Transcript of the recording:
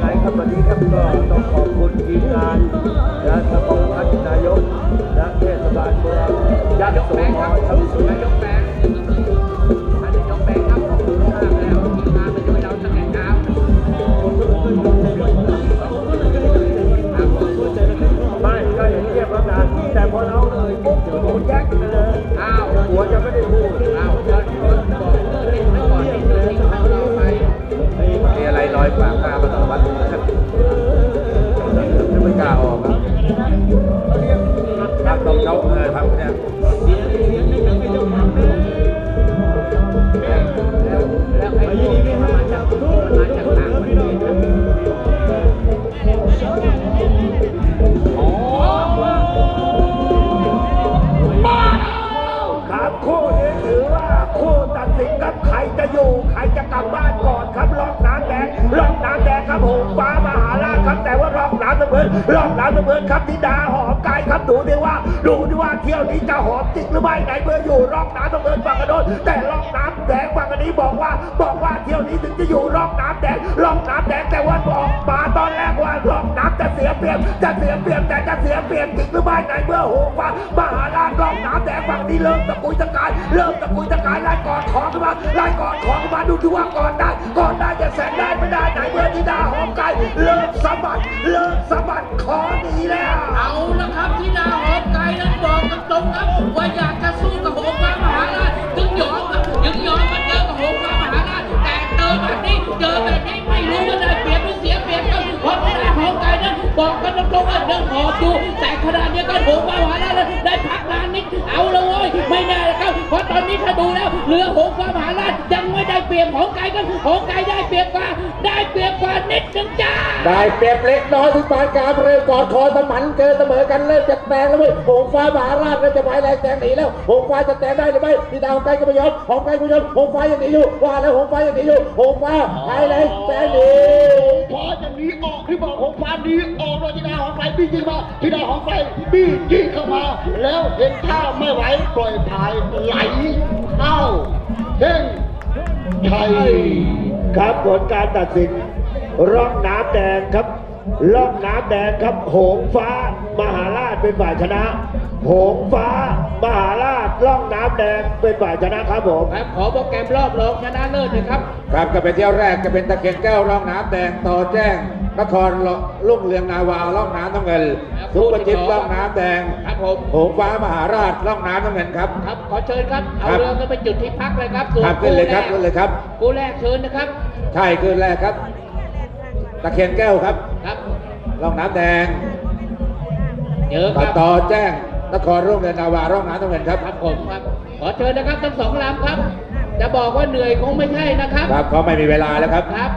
lại thật bình เออครับเนี่ยแล้วไอ้พวกมาจากมาจากต่างประเทศครับคู่นี้ถือว่าคู่ตัดสินครับใครจะอยู่ ใครจะกลับบ้านารอบน้ำเสมอรอบน้ำเสมอครับธิดาหอมกายครับดูดิว่าดูดิว่าเที่ยวนี้จะหอมจริงหรือไม่ไหนเมื่ออยู่รอบน้ำเสมอฝั่งกระโดดแต่รอบน้ำแดงฝั่งอันนี้บอกว่าบอกว่าเที่ยวนี้ถึงจะอยู่รอบน้ำแดงรอบน้ำแดงแต่ว่าบอกมาตอน สียเปรียบจะเสียเปรียบแต่จะเสียเปรียบจริงหรือไม่ไหนเมื่อหงฟ้ามหาราชรอบน้ำแดงฝั่งนี้เริ่มตะกุยตะกายเริ่มตะกุยตะกายไล่กอดของขึ้นมาไล่กอดของขึ้นมาดูที่ว่ากอนได้กอนได้จะแสงได้ไม่ได้ไหนเมื่อธิดาหอมไกายเริ่มสะบัดเริ่มสะบัดคอหนีแล้ว เอาละครับที่ดาหอมไก่นั้นบอกตรงครับว่าอยากจะ อยู่ แต่ขณะเดียวกันหงฟ้ามหาราชได้พักนานนิดเอาละเว้ยไม่แน่นะครับเพราะตอนนี้ถ้าดูแล้วเรือหงฟ้ามหาราชยังไม่ได้เปรียบของไก่กันของไก่ได้เปรียบกว่า ได้เปรียบกว่านิดนึงจ้าได้เปรียบเล็กน้อยที่ปานกลางเร็วกอดคอสมันเจอเสมอกันเริ่มจะแตงแล้วเว้ยหงฟ้ามหาราชเริ่มจะหมายแรงแตงหนีแล้วหงฟ้าจะแตงได้หรือไม่พี่ดาวหงไกลก็ไม่ยอมหงไกลก็ยอมหงฟ้ายังหนีอยู่ว่าแล้วหงฟ้ายังหนีอยู่หงฟ้าหายแรงแตงหนี นีออกที่บอกของฟ้านีออกโดยธิดาของไฟบี้ยิงมาที่ดาของไฟบี้ยิงเข้ามา แล้วเห็นท่าไม่ไหวปล่อยพายไหลเข้าเด้งชัยครับผลการตัดสินร่องน้ำแดงครับ ร่องน้ำแดงครับโหงฟ้ามหาราชเป็นฝ่ายชนะ โหงฟ้ามหาราชร่องน้ำแดงเป็นฝ่ายชนะครับผม ครับขอโปรแกรมรอบรองชนะเลิศนะครับ ครับก็เป็นเที่ยวแรกก็เป็นตะเคียนแก้วร่องน้ำแดงต่อแจ้งนครลุ่งเรืองนาวาร่องน้ำน้ำเงินครับซุปเปอร์จิ๊บร่องน้ำแดงครับผมหงฟ้ามหาราชร่องน้ำน้ำเงินครับ ครับขอเชิญครับเอาครับ เรือกันไปจุดที่พักเลยครับส่วนครับขึ้นเลยครับขึ้นเลยครับ คู่แรกเชิญนะครับ ใช่คืนแรกครับ ตะเคียนแก้วครับครับร่องน้ำแดงเจอคตัรัดบต่อแจ้งนครรุ่งเรืองนาวาร่องน้ำน้ำเงินครับครับผมครับ ขอเชิญนะครับทั้งสองลำครับ จะบอกว่าเหนื่อยคงไม่ใช่นะครับ ครับเขาไม่มีเวลาแล้วครับ ครับ